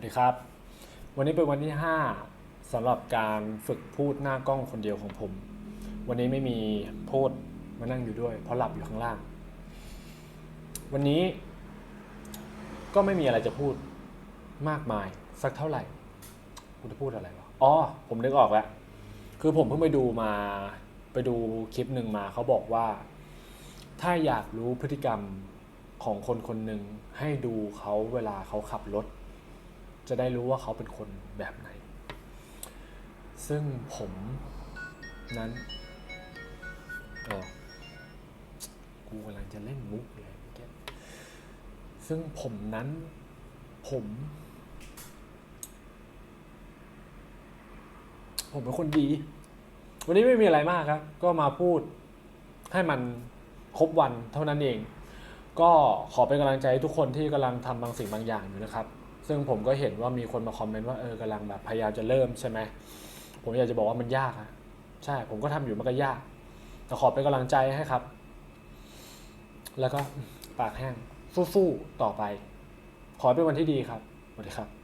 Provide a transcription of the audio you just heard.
วัสดีครับ วันนี้เป็นวันที่ 5สำหรับการฝึกพูดหน้ากล้องคนเดียวของผม วันนี้ไม่มีพูดมานั่งอยู่ด้วย เพราะหลับอยู่ข้างล่าง วันนี้ก็ไม่มีอะไรจะพูดมากมายสักเท่าไหร่กูจะพูดอะไรวะอ๋อ ผมนึกออกแล้ว คือผมเพิ่งไปดูมา ไปดูคลิปหนึ่งมา เขาบอกว่า ถ้าอยากรู้พฤติกรรมของคนคนหนึ่งให้ดูเขาเวลาเขาขับรถ จะได้รู้ว่าเขาเป็นคนแบบไหน ซึ่งผมนั้นออกูกำลังจะเล่นมุกเลยเมื่อกี้ซึ่งผมนั้นผม ผมเป็นคนดี วันนี้ไม่มีอะไรมากครับ ก็มาพูดให้มันครบวันเท่านั้นเอง ก็ขอเป็นกำลังใจให้ทุกคนที่กำลังทำบางสิ่งบางอย่างอยู่นะครับ ซึ่งผมก็เห็นว่ามีคนมาคอมเมนต์ว่าเออกำลังแบบพยายามจะเริ่มใช่ไหมผมอยากจะบอกว่ามันยากอะใช่ ผมก็ทำอยู่มันก็ยาก แต่ขอเป็นกำลังใจให้ครับ แล้วก็ปากแห้งฟู่ๆต่อไป ขอเป็นวันที่ดีครับสวัสดีครับ